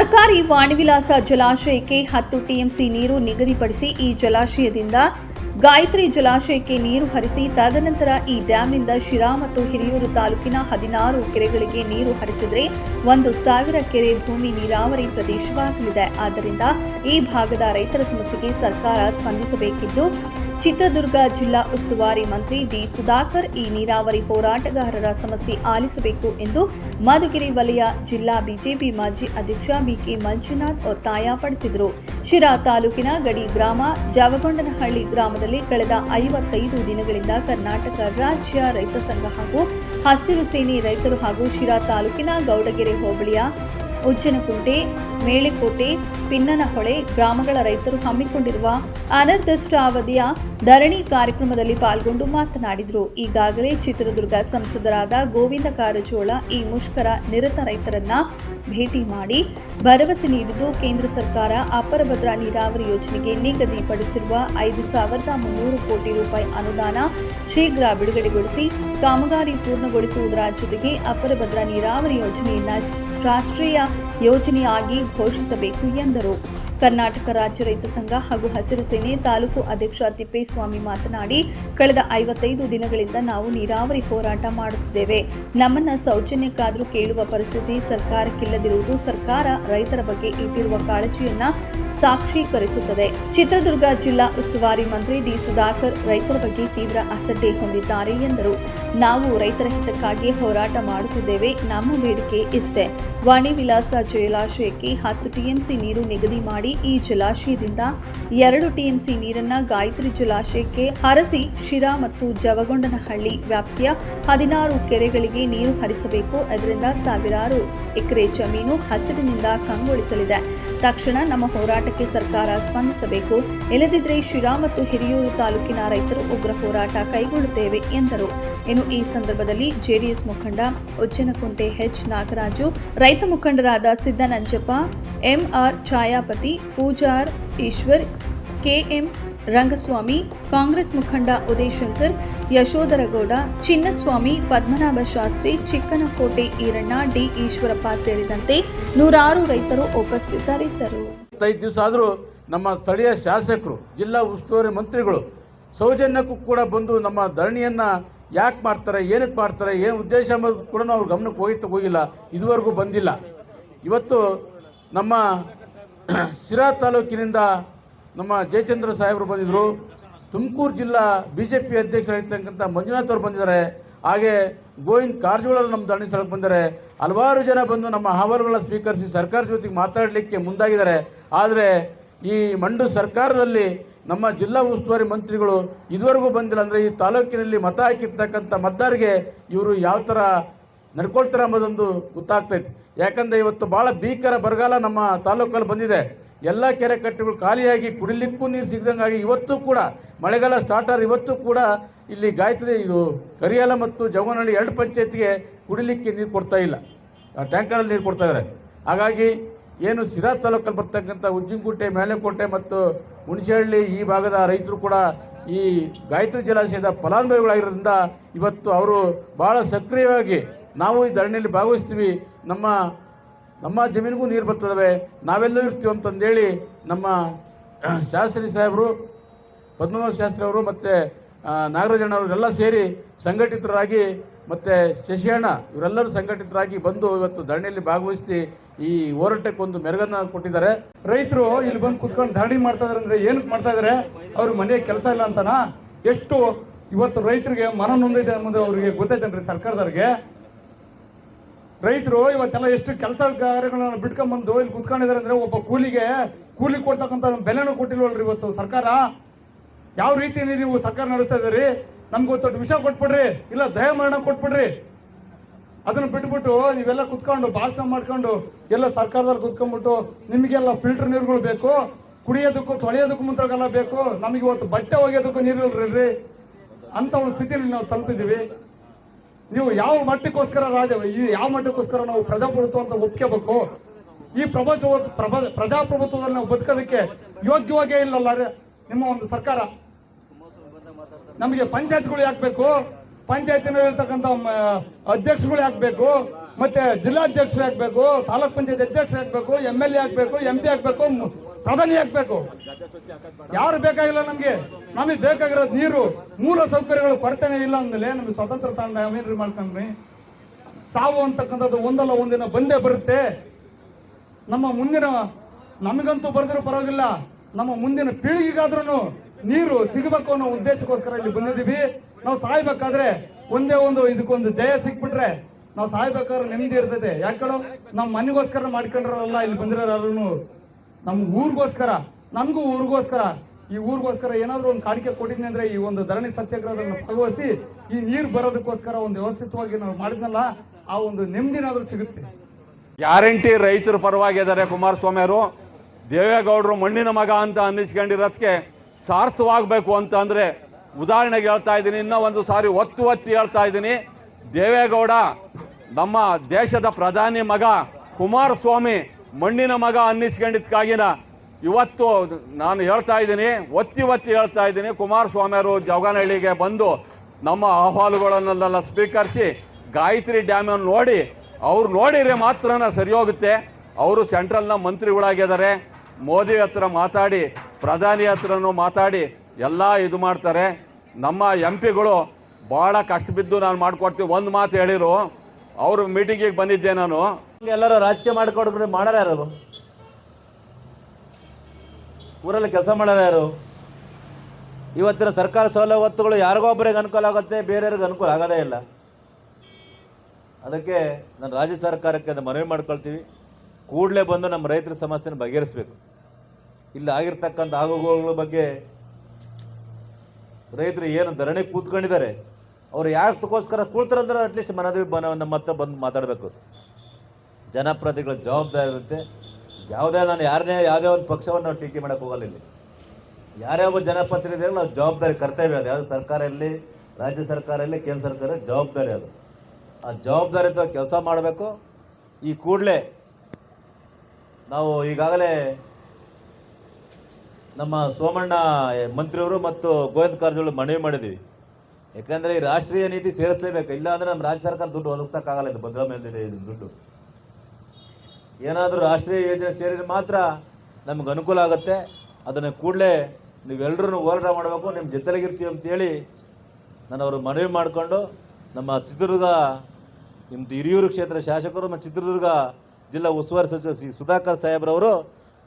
ಸರ್ಕಾರಿ ವಾಣಿವಿಲಾಸ ಜಲಾಶಯಕ್ಕೆ ಹತ್ತು ಟಿಎಂಸಿ ನೀರು ನಿಗದಿಪಡಿಸಿ ಈ ಜಲಾಶಯದಿಂದ ಗಾಯತ್ರಿ ಜಲಾಶಯಕ್ಕೆ ನೀರು ಹರಿಸಿ ತದನಂತರ ಈ ಡ್ಯಾಂನಿಂದ ಶಿರಾ ಮತ್ತು ಹಿರಿಯೂರು ತಾಲೂಕಿನ ಹದಿನಾರು ಕೆರೆಗಳಿಗೆ ನೀರು ಹರಿಸಿದರೆ ಒಂದು ಸಾವಿರ ಕೆರೆ ಭೂಮಿ ನೀರಾವರಿ ಪ್ರದೇಶವಾಗಲಿದೆ. ಆದ್ದರಿಂದ ಈ ಭಾಗದ ರೈತರ ಸಮಸ್ಯೆಗೆ ಸರ್ಕಾರ ಸ್ಪಂದಿಸಬೇಕಿದ್ದು ಚಿತ್ರದುರ್ಗ ಜಿಲ್ಲಾ ಉಸ್ತುವಾರಿ ಮಂತ್ರಿ ಡಿ ಸುಧಾಕರ್ ಈ ನೀರಾವರಿ ಹೋರಾಟಗಾರರ ಸಮಸ್ಯೆ ಆಲಿಸಬೇಕು ಎಂದು ಮಧುಗಿರಿ ವಲಯ ಜಿಲ್ಲಾ ಬಿಜೆಪಿ ಮಾಜಿ ಅಧ್ಯಕ್ಷ ಬಿಕೆ ಮಂಜುನಾಥ್ ಒತ್ತಾಯಪಡಿಸಿದರು ಶಿರಾ ತಾಲೂಕಿನ ಗಡಿ ಗ್ರಾಮ ಜಾವಗೊಂಡನಹಳ್ಳಿ ಗ್ರಾಮದಲ್ಲಿ ಕಳೆದ ಐವತ್ತೈದು ದಿನಗಳಿಂದ ಕರ್ನಾಟಕ ರಾಜ್ಯ ರೈತ ಸಂಘ ಹಾಗೂ ಹಸಿರು ಸೇನೆ ರೈತರು ಹಾಗೂ ಶಿರಾ ತಾಲೂಕಿನ ಗೌಡಗೆರೆ ಹೋಬಳಿಯ ಉಜ್ಜನಕುಂಟೆ, ಮೇಳಿಕೋಟೆ, ಪಿನ್ನನಹೊಳೆ ಗ್ರಾಮಗಳ ರೈತರು ಹಮ್ಮಿಕೊಂಡಿರುವ ಅನಿರ್ದಿಷ್ಟಾವಧಿಯ ಧರಣಿ ಕಾರ್ಯಕ್ರಮದಲ್ಲಿ ಪಾಲ್ಗೊಂಡು ಮಾತನಾಡಿದರು. ಈಗಾಗಲೇ ಚಿತ್ರದುರ್ಗ ಸಂಸದರಾದ ಗೋವಿಂದ ಕಾರಜೋಳ ಈ ಮುಷ್ಕರ ನಿರತ ರೈತರನ್ನ ಭೇಟಿ ಮಾಡಿ ಭರವಸೆ ನೀಡಿದ್ದು ಕೇಂದ್ರ ಸರ್ಕಾರ ಅಪರ ಭದ್ರಾ ನೀರಾವರಿ ಯೋಜನೆಗೆ ನಿಗದಿಪಡಿಸಿರುವ ಐದು ಸಾವಿರದ ಮುನ್ನೂರು ಕೋಟಿ ರೂಪಾಯಿ ಅನುದಾನ ಶೀಘ್ರ ಬಿಡುಗಡೆಗೊಳಿಸಿ ಕಾಮಗಾರಿ ಪೂರ್ಣಗೊಳಿಸುವುದರ ಜೊತೆಗೆ ಅಪರ ಭದ್ರಾ ನೀರಾವರಿ ಯೋಜನೆಯನ್ನ ರಾಷ್ಟ್ರೀಯ ಯೋಜನೆಯಾಗಿ ಘೋಷಿಸಬೇಕು ಎಂದರು. ಕರ್ನಾಟಕ ರಾಜ್ಯ ರೈತ ಸಂಘ ಹಾಗೂ ಹಸಿರು ಸೇನೆ ತಾಲೂಕು ಅಧ್ಯಕ್ಷ ತಿಪ್ಪೇಸ್ವಾಮಿ ಮಾತನಾಡಿ, ಕಳೆದ ಐವತ್ತೈದು ದಿನಗಳಿಂದ ನಾವು ನೀರಾವರಿ ಹೋರಾಟ ಮಾಡುತ್ತಿದ್ದೇವೆ. ನಮ್ಮನ್ನ ಸೌಜನ್ಯಕ್ಕಾದರೂ ಕೇಳುವ ಪರಿಸ್ಥಿತಿ ಸರ್ಕಾರಕ್ಕಿಲ್ಲದಿರುವುದು ಸರ್ಕಾರ ರೈತರ ಬಗ್ಗೆ ಇಟ್ಟಿರುವ ಕಾಳಜಿಯನ್ನ ಸಾಕ್ಷೀಕರಿಸುತ್ತದೆ. ಚಿತ್ರದುರ್ಗ ಜಿಲ್ಲಾ ಉಸ್ತುವಾರಿ ಮಂತ್ರಿ ಡಿ ಸುಧಾಕರ್ ರೈತರ ಬಗ್ಗೆ ತೀವ್ರ ಅಸಡ್ಡೆ ಹೊಂದಿದ್ದಾರೆ ಎಂದರು. ನಾವು ರೈತರ ಹಿತಕ್ಕಾಗಿ ಹೋರಾಟ ಮಾಡುತ್ತಿದ್ದೇವೆ, ನಮ್ಮ ಬೇಡಿಕೆ ಇಷ್ಟೇ. ವಾಣಿ ವಿಲಾಸ ಜಲಾಶಯಕ್ಕೆ ಹತ್ತು ಟಿಎಂಸಿ ನೀರು ನಿಗದಿ ಮಾಡಿ ಈ ಜಲಾಶಯದಿಂದ ಎರಡು ಟಿಎಂಸಿ ನೀರನ್ನ ಗಾಯತ್ರಿ ಜಲಾಶಯಕ್ಕೆ ಹರಸಿ ಶಿರಾ ಮತ್ತು ಜವಗೊಂಡನಹಳ್ಳಿ ವ್ಯಾಪ್ತಿಯ ಹದಿನಾರು ಕೆರೆಗಳಿಗೆ ನೀರು ಹರಿಸಬೇಕು. ಅದರಿಂದ ಸಾವಿರಾರು ಎಕರೆ ಜಮೀನು ಹಸಿರಿನಿಂದ ಕಂಗೊಳಿಸಲಿದೆ. ತಕ್ಷಣ ನಮ್ಮ ಹೋರಾಟಕ್ಕೆ ಸರ್ಕಾರ ಸ್ಪಂದಿಸಬೇಕು. ಇಲ್ಲದಿದ್ರೆ ಶಿರಾ ಮತ್ತು ಹಿರಿಯೂರು ತಾಲೂಕಿನ ರೈತರು ಉಗ್ರ ಹೋರಾಟ ಕೈಗೊಳ್ಳುತ್ತೇವೆ ಎಂದರು. ಇನ್ನು ಈ ಸಂದರ್ಭದಲ್ಲಿ ಜೆಡಿಎಸ್ ಮುಖಂಡ ಉಜ್ಜನಕುಂಟೆ ಎಚ್ ನಾಗರಾಜು, ರೈತ ಮುಖಂಡರಾದ ಸಿದ್ದನಂಜಪ್ಪ ಎಂಆರ್ ಛಾಯಾಪತಿ, ಪೂಜಾರ್ ಈಶ್ವರ್ ಕೆಎಂ ರಂಗಸ್ವಾಮಿ, ಕಾಂಗ್ರೆಸ್ ಮುಖಂಡ ಉದಯಶಂಕರ್, ಯಶೋಧರಗೌಡ, ಚಿನ್ನಸ್ವಾಮಿ, ಪದ್ಮನಾಭ ಶಾಸ್ತ್ರಿ, ಚಿಕ್ಕನಕೋಟೆ ಈರಣ್ಣ, ಡಿ ಈಶ್ವರಪ್ಪ ಸೇರಿದಂತೆ ನೂರಾರು ರೈತರು ಉಪಸ್ಥಿತರಿದ್ದರು. ದಿವಸ ನಮ್ಮ ಸ್ಥಳೀಯ ಶಾಸಕರು, ಜಿಲ್ಲಾ ಉಸ್ತುವಾರಿ ಮಂತ್ರಿಗಳು ಸೌಜನ್ಯಕ್ಕೂ ಕೂಡ ಬಂದು ನಮ್ಮ ಧರಣಿಯನ್ನು ಯಾಕೆ ಮಾಡ್ತಾರೆ ಏನಕ್ಕೆ ಮಾಡ್ತಾರೆ, ಏನು ಉದ್ದೇಶ ಅನ್ನೋದು ಕೂಡ ಅವ್ರ ಗಮನಕ್ಕೆ ಹೋಗಿತ್ತು, ಹೋಗಿಲ್ಲ, ಇದುವರೆಗೂ ಬಂದಿಲ್ಲ. ಇವತ್ತು ನಮ್ಮ ಶಿರಾ ತಾಲೂಕಿನಿಂದ ನಮ್ಮ ಜಯಚಂದ್ರ ಸಾಹೇಬರು ಬಂದಿದ್ದರು ತುಮಕೂರು ಜಿಲ್ಲಾ ಬಿ ಜೆ ಪಿ ಅಧ್ಯಕ್ಷರಾಗಿರ್ತಕ್ಕಂಥ ಮಂಜುನಾಥ್ ಅವರು ಬಂದಿದ್ದಾರೆ. ಹಾಗೆ ಗೋವಿಂದ್ ಕಾರಜೋಳರು ನಮ್ಮ ಧರಣಿ ಸ್ಥಳಕ್ಕೆ ಬಂದರೆ ಹಲವಾರು ಜನ ಬಂದು ನಮ್ಮ ಅಹವಾಲುಗಳನ್ನು ಸ್ವೀಕರಿಸಿ ಸರ್ಕಾರ ಜೊತೆಗೆ ಮಾತಾಡಲಿಕ್ಕೆ ಮುಂದಾಗಿದ್ದಾರೆ. ಆದರೆ ಈ ಮಂಡು ಸರ್ಕಾರದಲ್ಲಿ ನಮ್ಮ ಜಿಲ್ಲಾ ಉಸ್ತುವಾರಿ ಮಂತ್ರಿಗಳು ಇದುವರೆಗೂ ಬಂದಿಲ್ಲ. ಅಂದರೆ ಈ ತಾಲೂಕಿನಲ್ಲಿ ಮತ ಹಾಕಿರ್ತಕ್ಕಂಥ ಮತದಾರರಿಗೆ ಇವರು ಯಾವ ಥರ ನಡ್ಕೊಳ್ತಾರೆ ಅನ್ನೋದೊಂದು ಗೊತ್ತಾಗ್ತೈತೆ. ಯಾಕಂದರೆ ಇವತ್ತು ಭಾಳ ಭೀಕರ ಬರಗಾಲ ನಮ್ಮ ತಾಲೂಕಲ್ಲಿ ಬಂದಿದೆ. ಎಲ್ಲ ಕೆರೆ ಕಟ್ಟೆಗಳು ಖಾಲಿಯಾಗಿ ಕುಡಿಲಿಕ್ಕೂ ನೀರು ಸಿಗದಂಗಾಗಿ ಇವತ್ತು ಕೂಡ ಮಳೆಗಾಲ ಸ್ಟಾರ್ಟ್ ಆದ್ರೆ ಇವತ್ತು ಕೂಡ ಇಲ್ಲಿ ಗಾಯತ್ರಿ ಇದು ಕರಿಯಾಲ ಮತ್ತು ಜವನಹಳ್ಳಿ ಎರಡು ಪಂಚಾಯತ್ಗೆ ಕುಡಿಲಿಕ್ಕೆ ನೀರು ಕೊಡ್ತಾ ಇಲ್ಲ. ಟ್ಯಾಂಕರಲ್ಲಿ ನೀರು ಕೊಡ್ತಾ ಇದ್ದಾರೆ. ಹಾಗಾಗಿ ಏನು ಸಿರಾ ತಾಲೂಕಲ್ಲಿ ಬರ್ತಕ್ಕಂಥ ಉಜ್ಜಿನಕೋಟೆ, ಮೇಲೆಕೋಟೆ ಮತ್ತು ಹುಣಸೆಹಳ್ಳಿ ಈ ಭಾಗದ ರೈತರು ಕೂಡ ಈ ಗಾಯತ್ರಿ ಜಲಾಶಯದ ಫಲಾನುಭವಿಗಳಾಗಿರೋದ್ರಿಂದ ಇವತ್ತು ಅವರು ಭಾಳ ಸಕ್ರಿಯವಾಗಿ ನಾವು ಈ ಧರಣಿಯಲ್ಲಿ ಭಾಗವಹಿಸ್ತೀವಿ. ನಮ್ಮ ನಮ್ಮ ಜಮೀನಿಗೂ ನೀರು ಬರ್ತದವೆ. ನಾವೆಲ್ಲೂ ಇರ್ತೀವಿ ಅಂತಂದೇಳಿ ನಮ್ಮ ಶಾಸ್ತ್ರಿ ಸಾಹೇಬರು, ಪದ್ಮನಾಭ ಶಾಸ್ತ್ರಿ ಅವರು ಮತ್ತು ನಾಗರಾಜಣ್ಣ ಅವರೆಲ್ಲ ಸೇರಿ ಸಂಘಟಿತರಾಗಿ ಮತ್ತು ಶಶಿಯಣ್ಣ ಇವರೆಲ್ಲರೂ ಸಂಘಟಿತರಾಗಿ ಬಂದು ಇವತ್ತು ಧರಣಿಯಲ್ಲಿ ಭಾಗವಹಿಸಿ ಈ ಹೋರಾಟಕ್ಕೆ ಒಂದು ಮೆರಗನ್ನು ಕೊಟ್ಟಿದ್ದಾರೆ. ರೈತರು ಇಲ್ಲಿ ಬಂದು ಕುತ್ಕೊಂಡು ಧರಣಿ ಮಾಡ್ತಾ ಇದಾರೆ ಅಂದ್ರೆ ಏನಕ್ಕೆ ಮಾಡ್ತಾ ಇದಾರೆ? ಅವ್ರ ಮನೆ ಕೆಲಸ ಇಲ್ಲ ಅಂತನಾ? ಎಷ್ಟು ಇವತ್ತು ರೈತರಿಗೆ ಮನ ನೊಂದೈತೆ ಅನ್ನೋದು ಅವ್ರಿಗೆ ಗೊತ್ತೈತೇನ್ರಿ ಸರ್ಕಾರದವ್ರಿಗೆ? ರೈತರು ಇವತ್ತೆಲ್ಲ ಎಷ್ಟು ಕೆಲಸ ಕಾರ್ಯಗಳನ್ನ ಬಿಟ್ಕೊಂಡ್ಬಂದು ಇಲ್ಲಿ ಕುತ್ಕೊಂಡಿದ್ದಾರೆ ಅಂದ್ರೆ ಒಬ್ಬ ಕೂಲಿಗೆ ಕೂಲಿ ಕೊಡ್ತಕ್ಕಂಥ ಬೆಲೆನೂ ಕೊಟ್ಟಿಲ್ವಲ್ರಿ ಇವತ್ತು ಸರ್ಕಾರ? ಯಾವ ರೀತಿ ನೀವು ಸರ್ಕಾರ ನಡೆಸ್ತಾ ಇದ್ದೀರಿ? ನಮ್ಗೆ ದೊಡ್ಡ ವಿಷಯ ಕೊಟ್ಬಿಡ್ರಿ. ಇಲ್ಲ ದಯಮರಣ ಕೊಟ್ಬಿಡ್ರಿ. ಅದನ್ನ ಬಿಟ್ಬಿಟ್ಟು ನೀವೆಲ್ಲ ಕುತ್ಕೊಂಡು, ಭಾಷಣ ಮಾಡ್ಕೊಂಡು, ಎಲ್ಲ ಸರ್ಕಾರದಲ್ಲಿ ಕುತ್ಕೊಂಡ್ಬಿಟ್ಟು ನಿಮಗೆಲ್ಲ ಫಿಲ್ಟರ್ ನೀರುಗಳು ಬೇಕು, ಕುಡಿಯೋದಕ್ಕೂ ತೊಳೆಯೋದಕ್ಕೂ ಮುಂತಾಗೆಲ್ಲ ಬೇಕು. ನಮಗೆ ಇವತ್ತು ಬಟ್ಟೆ ಒಗೆಯೋದಕ್ಕೂ ನೀರು ಇಲ್ರಿ ಅಂತ ಒಂದು ಸ್ಥಿತಿಯಲ್ಲಿ ನಾವು ತಲುಪಿದ್ದೀವಿ. ನೀವು ಯಾವ ಮಟ್ಟಕ್ಕೋಸ್ಕರ ರಾಜ, ಈ ಯಾವ ಮಟ್ಟಕ್ಕೋಸ್ಕರ ನಾವು ಪ್ರಜಾಪ್ರಭುತ್ವ ಅಂತ ಒಪ್ಕೋಬೇಕು? ಈ ಪ್ರಪಂಚ ಪ್ರಭ ಪ್ರಜಾಪ್ರಭುತ್ವದಲ್ಲಿ ನಾವು ಬದುಕೋದಕ್ಕೆ ಯೋಗ್ಯವಾಗೇ ಇಲ್ಲಲ್ಲ ನಿಮ್ಮ ಒಂದು ಸರ್ಕಾರ. ನಮಗೆ ಪಂಚಾಯತ್ಗಳು ಯಾಕಬೇಕು? ಪಂಚಾಯತಿನಲ್ಲಿರ್ತಕ್ಕಂಥ ಅಧ್ಯಕ್ಷಗಳು ಯಾಕಬೇಕು? ಮತ್ತೆ ಜಿಲ್ಲಾಧ್ಯಕ್ಷರು ಯಾಕಬೇಕು? ತಾಲೂಕ್ ಪಂಚಾಯತ್ ಅಧ್ಯಕ್ಷರು ಯಾಕಬೇಕು? ಎಂ ಎಲ್ ಎ ಆಗ್ಬೇಕು ಎಂ ಪಿ ಆಗ್ಬೇಕು ಪ್ರಧಾನಿ ಆಗ್ಬೇಕು ಯಾರು ಬೇಕಾಗಿಲ್ಲ ನಮ್ಗೆ. ನಮಗೆ ಬೇಕಾಗಿರೋದು ನೀರು, ಮೂಲ ಸೌಕರ್ಯಗಳು ಕೊರತೆನೇ ಇಲ್ಲ ಅಂದ್ಮೇಲೆ ನಮಗೆ ಸ್ವತಂತ್ರ ತಾಂಡ ಏನ್ರಿ ಮಾಡ್ಕೊಂಡ್ರಿ ಸಾವು ಅಂತಕ್ಕಂಥದ್ದು ಒಂದಲ್ಲ ಒಂದಿನ ಬಂದೇ ಬರುತ್ತೆ. ನಮ್ಮ ಮುಂದಿನ, ನಮಗಂತೂ ಬರೆದಿರೋ ಪರವಾಗಿಲ್ಲ. ನಮ್ಮ ಮುಂದಿನ ಪೀಳಿಗೆಗಾದ್ರೂ ನೀರು ಸಿಗಬೇಕು ಅನ್ನೋ ಉದ್ದೇಶಕ್ಕೋಸ್ಕರ ಇಲ್ಲಿ ಬಂದಿದ್ದೀವಿ. ನಾವು ಸಾಯ್ಬೇಕಾದ್ರೆ ಒಂದೇ ಒಂದು ಇದಕ್ಕೊಂದು ಜಯ ಸಿಕ್ಬಿಟ್ರೆ ನಾವು ಸಾಯ್ಬೇಕಾದ್ರೆ ನೆಮ್ಮದಿ ಇರ್ತೈತೆ ಯಾಕೆ ನಮ್ಮ ಮನೆಗೋಸ್ಕರ ಮಾಡ್ಕೊಂಡ್ರಲ್ಲ ಇಲ್ಲಿ ಬಂದಿರೋರು ನಮ್ಮ ಊರಿಗೋಸ್ಕರ ನಮಗೂ ಊರಿಗೋಸ್ಕರ, ಈ ಊರಿಗೋಸ್ಕರ ಏನಾದರೂ ಒಂದು ಕಾಣಿಕೆ ಕೊಟ್ಟಿದ್ನಿ ಅಂದರೆ ಈ ಒಂದು ಧರಣಿ ಸತ್ಯಾಗ್ರಹದನ್ನು ಭಾಗವಹಿಸಿ ಈ ನೀರು ಬರೋದಕ್ಕೋಸ್ಕರ ಒಂದು ವ್ಯವಸ್ಥಿತವಾಗಿ ನಾವು ಮಾಡಿದ್ನಲ್ಲ, ಆ ಒಂದು ನೆಮ್ಮದಿನಾದರೂ ಸಿಗುತ್ತೆ. ಗ್ಯಾರಂಟಿ ರೈತರ ಪರವಾಗಿದ್ದಾರೆ ಕುಮಾರಸ್ವಾಮಿ ಅವರು ದೇವೇಗೌಡರು ಮಣ್ಣಿನ ಮಗ ಅಂತ ಅನ್ನಿಸ್ಕೊಂಡಿರೋದಕ್ಕೆ ಸಾರ್ಥವಾಗಬೇಕು ಅಂತ ಅಂದರೆ ಉದಾಹರಣೆಗೆ ಹೇಳ್ತಾ ಇದ್ದೀನಿ, ಇನ್ನೂ ಒಂದು ಸಾರಿ ಒತ್ತು ಒತ್ತಿ ಹೇಳ್ತಾ ಇದ್ದೀನಿ. ದೇವೇಗೌಡ, ನಮ್ಮ ದೇಶದ ಪ್ರಧಾನಿ ಮಗ ಕುಮಾರಸ್ವಾಮಿ ಮಣ್ಣಿನ ಮಗ ಅನ್ನಿಸ್ಕೊಂಡಿದ್ದಕ್ಕಾಗಿನ ಇವತ್ತು ನಾನು ಹೇಳ್ತಾ ಇದ್ದೀನಿ, ಒತ್ತಿ ಒತ್ತಿ ಹೇಳ್ತಾ ಇದ್ದೀನಿ ಕುಮಾರಸ್ವಾಮಿ ಅವರು ಜವಗಾನಹಳ್ಳಿಗೆ ಬಂದು ನಮ್ಮ ಅಹವಾಲುಗಳನ್ನೆಲ್ಲ ಸ್ವೀಕರಿಸಿ ಗಾಯತ್ರಿ ಡ್ಯಾಮನ್ನು ನೋಡಿ, ಅವ್ರು ನೋಡಿದ್ರೆ ಮಾತ್ರ ಸರಿ ಹೋಗುತ್ತೆ ಅವರು ಸೆಂಟ್ರಲ್ನ ಮಂತ್ರಿಗಳಾಗಿದ್ದಾರೆ. ಮೋದಿ ಹತ್ರ ಮಾತಾಡಿ, ಪ್ರಧಾನಿ ಹತ್ರನೂ ಮಾತಾಡಿ, ಎಲ್ಲ ಇದು ಮಾಡ್ತಾರೆ. ನಮ್ಮ ಎಂ ಪಿಗಳು ಭಾಳ ಕಷ್ಟ ಬಿದ್ದು ನಾನು ಮಾಡಿಕೊಡ್ತೀವಿ. ಒಂದು ಮಾತು ಹೇಳಿರು, ಅವರು ಮೀಟಿಂಗಿಗೆ ಬಂದಿದ್ದೆ ನಾನು. ಎಲ್ಲರೂ ರಾಜಕೀಯ ಮಾಡ್ಕೊಡ್ಬಿಟ್ರೆ ಮಾಡಾರ ಯಾರು? ಊರಲ್ಲಿ ಕೆಲಸ ಮಾಡಾರ ಯಾರು? ಇವತ್ತಿನ ಸರ್ಕಾರ ಸವಲತ್ತುಗಳು ಯಾರಿಗೊಬ್ಬರಿಗೆ ಅನುಕೂಲ ಆಗುತ್ತೆ? ಬೇರೆಯವ್ರಿಗೆ ಅನುಕೂಲ ಆಗೋದೇ ಇಲ್ಲ. ಅದಕ್ಕೆ ನಾನು ರಾಜ್ಯ ಸರ್ಕಾರಕ್ಕೆ ಅದು ಮನವಿ ಮಾಡ್ಕೊಳ್ತೀವಿ. ಕೂಡಲೇ ಬಂದು ನಮ್ಮ ರೈತರ ಸಮಸ್ಯೆನ ಬಗೆಹರಿಸಬೇಕು. ಇಲ್ಲಿ ಆಗಿರ್ತಕ್ಕಂಥ ಆಗುಗಳ ಬಗ್ಗೆ ರೈತರು ಏನು ಧರಣಿ ಕೂತ್ಕೊಂಡಿದ್ದಾರೆ, ಅವ್ರು ಯಾಕಕ್ಕೋಸ್ಕರ ಕೂಳ್ತಾರಂದ್ರೆ ಅಟ್ಲೀಸ್ಟ್ ಮನವಿ ಬನ ನಮ್ಮ ಹತ್ರ ಬಂದು ಮಾತಾಡಬೇಕು. ಜನಪ್ರತಿಗಳ ಜವಾಬ್ದಾರಿ ಇರುತ್ತೆ. ಯಾವುದೇ ನಾನು ಯಾರನ್ನೇ ಯಾವುದೇ ಒಂದು ಪಕ್ಷವನ್ನು ನಾವು ಟೀಕೆ ಮಾಡೋಕ್ಕೆ ಹೋಗಲ್ಲ ಇಲ್ಲಿ. ಯಾರೇ ಒಬ್ಬ ಜನಪ್ರತಿನಿಧಿಗಳು ನಾವು ಜವಾಬ್ದಾರಿ, ಕರ್ತವ್ಯ ಅದು. ಯಾವುದು ಸರ್ಕಾರ ಇರಲಿ ರಾಜ್ಯ ಸರ್ಕಾರ ಇರಲಿ ಕೇಂದ್ರ ಸರ್ಕಾರ ಜವಾಬ್ದಾರಿ ಅದು. ಆ ಜವಾಬ್ದಾರಿ ಕೆಲಸ ಮಾಡಬೇಕು. ಈ ಕೂಡಲೇ ನಾವು ಈಗಾಗಲೇ ನಮ್ಮ ಸೋಮಣ್ಣ ಮಂತ್ರಿಯವರು ಮತ್ತು ಗೋವಿಂದ ಕಾರಜೋಳ ಮನವಿ ಮಾಡಿದ್ವಿ ಯಾಕಂದರೆ ಈ ರಾಷ್ಟ್ರೀಯ ನೀತಿ ಸೇರಿಸಲೇಬೇಕು. ಇಲ್ಲ ಅಂದರೆ ನಮ್ಮ ರಾಜ್ಯ ಸರ್ಕಾರ ದುಡ್ಡು ಒದಗಿಸೋಕ್ಕಾಗಲ್ಲ ಇದು ಭದ್ರಾ ಮೇಲೆ ದುಡ್ಡು. ಏನಾದರೂ ರಾಷ್ಟ್ರೀಯ ಯೋಜನೆ ಸೇರಿದ್ರೆ ಮಾತ್ರ ನಮ್ಗೆ ಅನುಕೂಲ ಆಗುತ್ತೆ. ಅದನ್ನು ಕೂಡಲೇ ನೀವೆಲ್ಲರೂ ಹೋರಾಟ ಮಾಡಬೇಕು ನಿಮ್ಮ ಜೊತೆಲಿಗಿರ್ತೀವಿ ಅಂತೇಳಿ ನಾನು ಅವರು ಮನವಿ ಮಾಡಿಕೊಂಡು ನಮ್ಮ ಚಿತ್ರದುರ್ಗ ನಿಮ್ಮದು ಹಿರಿಯೂರು ಕ್ಷೇತ್ರ ಶಾಸಕರು ಮತ್ತು ಚಿತ್ರದುರ್ಗ ಜಿಲ್ಲಾ ಉಸ್ತುವಾರಿ ಸಚಿವ ಶ್ರೀ ಸುಧಾಕರ್ ಸಾಹೇಬ್ರವರು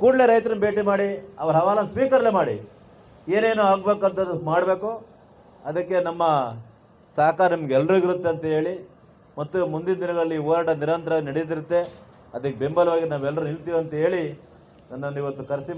ಕೂಡಲೇ ರೈತರನ್ನ ಭೇಟಿ ಮಾಡಿ, ಅವರ ಹವಾಲನ್ನು ಸ್ವೀಕರಣೆ ಮಾಡಿ. ಏನೇನು ಆಗಬೇಕಂತದ್ದು ಮಾಡಬೇಕು. ಅದಕ್ಕೆ ನಮ್ಮ ಸಹಕಾರ ನಿಮ್ಗೆ ಎಲ್ರಿಗಿರುತ್ತೆ ಅಂತ ಹೇಳಿ, ಮತ್ತು ಮುಂದಿನ ದಿನಗಳಲ್ಲಿ ಹೋರಾಟ ನಿರಂತರ ನಡೆದಿರುತ್ತೆ ಅದಕ್ಕೆ ಬೆಂಬಲವಾಗಿ ನಾವೆಲ್ಲರೂ ನಿಲ್ತೀವಿ ಅಂತ ಹೇಳಿ ನನ್ನನ್ನು ಇವತ್ತು ಕರೆಸಿ